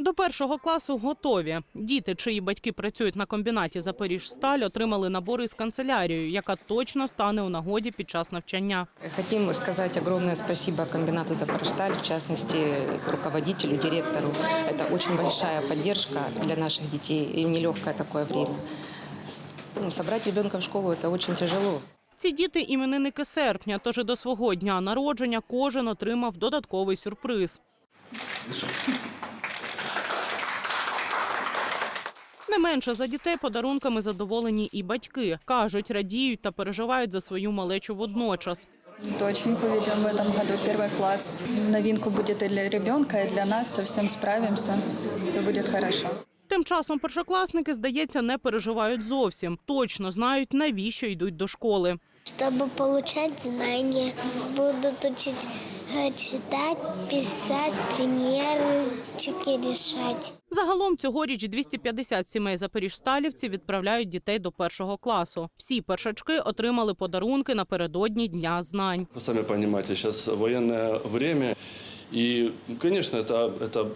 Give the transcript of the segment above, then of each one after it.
До першого класу готові. Діти, чиї батьки працюють на комбінаті Запоріжсталь, отримали набори з канцелярією, яка точно стане у нагоді під час навчання. Хотим сказать огромное спасибо комбинату «Запорожсталь», в частности, руководителю, директору. Это очень большая поддержка для наших детей и нелегкое такое время. Ну, собрать ребенка в школу – это очень тяжело. Ці діти іменинники серпня, тож і до свого дня народження кожен отримав додатковий сюрприз. Не менше за дітей подарунками задоволені і батьки. Кажуть, радіють та переживають за свою малечу водночас. Доченьку ведем в этом году первый класс. Новинку будет и для ребенка, и для нас. Совсем справимся. Все будет хорошо. Тим часом першокласники, здається, не переживають зовсім. Точно знають, навіщо йдуть до школи. Чтобы получать знания, будут учить э, читать, писать, примерчики решать. Загалом цьогоріч 250 сімей запоріжсталівців відправляють дітей до першого класу. Всі першачки отримали подарунки напередодні Дня знань. Вы сами понимаете, сейчас военное время, и, конечно, это, это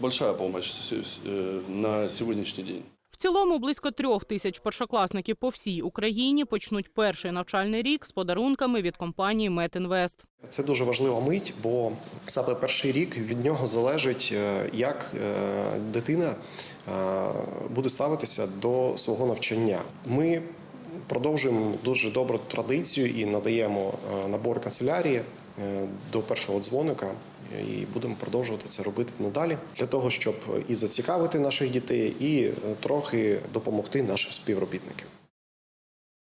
большая помощь с- с- э, на сегодняшний день. В цілому близько трьох тисяч першокласників по всій Україні почнуть перший навчальний рік з подарунками від компанії Метінвест. Це дуже важлива мить, бо саме перший рік від нього залежить, е, як е, дитина е, буде ставитися до свого навчання. Ми продовжуємо дуже добру традицію і надаємо набор канцелярії до першого дзвоника. І будемо продовжувати це робити надалі для того, щоб і зацікавити наших дітей, і е, трохи допомогти нашим співробітникам.